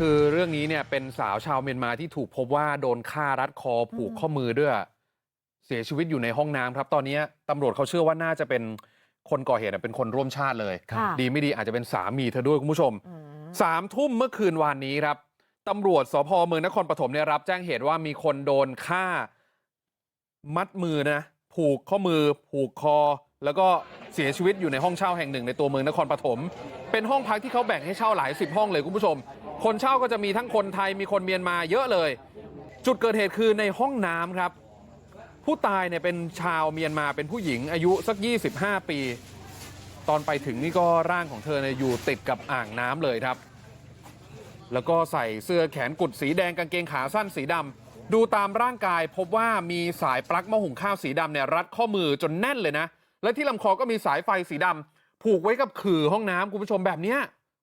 คือเรื่องนี้เนี่ยเป็นสาวชาวเมียนมาที่ถูกพบว่าโดนฆ่ารัดคอผูกข้อมือด้วยเสียชีวิตอยู่ในห้องน้ำครับตอนนี้ตำรวจเขาเชื่อว่าน่าจะเป็นคนก่อเหตุอะเป็นคนร่วมชาติเลยค่ะดีไม่ดีอาจจะเป็นสามีเธอด้วยคุณผู้ชมอืมสามทุ่มเมื่อคืนวานนี้ครับตำรวจสพเมืองนครปฐมเนี่ยรับแจ้งเหตุว่ามีคนโดนฆ่ามัดมือนะผูกข้อมือผูกคอ แล้วก็เสียชีวิตอยู่ในห้องเช่าแห่งหนึ่งในตัวเมืองนครปฐมเป็นห้องพักที่เขาแบ่งให้เช่าหลายสิบห้องเลยคุณผู้ชม คนเช่าก็จะมีทั้งคนไทยมีคนเมียนมาเยอะเลย จุดเกิดเหตุคือในห้องน้ำครับ ผู้ตายเนี่ยเป็นชาวเมียนมาเป็นผู้หญิงอายุสัก 25 ปี ตอนไปถึงนี่ก็ร่างของเธอเนี่ยอยู่ติดกับอ่างน้ำเลยครับ แล้วก็ใส่เสื้อแขนกุดสีแดงกางเกงขาสั้นสีดำดูตามร่างกายพบว่ามีสายปลั๊กหม้อหุงข้าวสีดำเนี่ยรัดข้อมือจนแน่นเลยนะ และที่ลำคอก็มีสายไฟสีดำผูกไว้กับขื่อห้องน้ำคุณผู้ชมแบบเนี้ย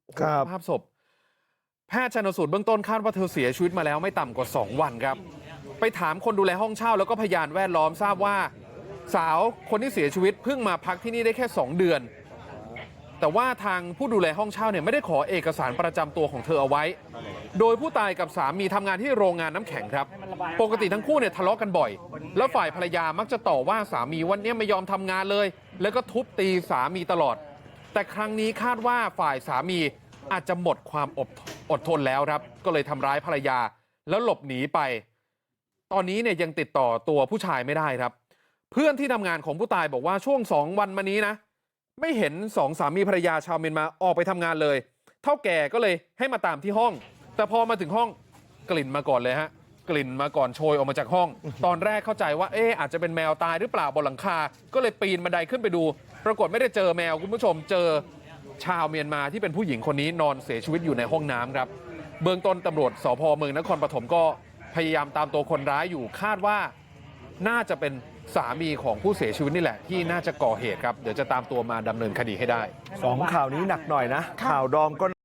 โอ้โหครับภาพศพแพทย์ ชนสูตรเบื้องต้นคาดว่าเธอเสียชีวิตมาแล้วไม่ต่ำกว่า2วันครับไปถามคนดูแลห้องเช่าแล้วก็พยานแวดล้อมทราบว่า สาวคนที่เสียชีวิตเพิ่งมาพักที่นี่ได้แค่ 2 เดือน แต่ว่าทางผู้ดูแลห้องเช่าเนี่ยไม่ได้ขอเอกสารประจำตัวของเธอเอาไว้ โดยผู้ตายกับสามีทำงานที่โรงงานน้ำแข็งครับ ปกติทั้งคู่เนี่ยทะเลาะกันบ่อย แล้วฝ่ายภรรยามักจะต่อว่าสามีวันนี้ไม่ยอมทำงานเลย แล้วก็ทุบตีสามีตลอด แต่ครั้งนี้คาดว่าฝ่ายสามีอาจจะหมดความอด อดทนแล้วครับก็เลยทำร้ายภรรยาแล้วหลบหนีไปตอนนี้เนี่ยยังติดต่อตัวผู้ชายไม่ได้ครับเพื่อนที่ทำงานของผู้ตายบอกว่าช่วงสองวันมานี้นะไม่เห็นสองสามีภรรยาชาวเมียนมาออกไปทำงานเลยเท่าแก่ก็เลยให้มาตามที่ห้องแต่พอมาถึงห้องกลิ่นมาก่อนเลยฮะกลิ่นมาก่อนโชยออกมาจากห้องตอนแรกเข้าใจว่าเอ๊ะอาจจะเป็นแมวตายหรือเปล่าบนหลังคาก็เลยปีนบันไดขึ้นไปดูปรากฏไม่ได้เจอแมวคุณผู้ชมเจอ ชาวเมียนมาที่เป็นผู้หญิงคนนี้นอนเสียชีวิตอยู่ในห้องน้ำครับเบื้องต้นตำรวจสพเมืองนครปฐมก็พยายามตามตัวคนร้ายอยู่คาดว่าน่าจะเป็นสามีของผู้เสียชีวิตนี่แหละ ที่น่าจะก่อเหตุครับ เดี๋ยวจะตามตัวมาดำเนินคดีให้ได้สองข่าวนี้หนักหน่อยนะ ข่าวดอมก็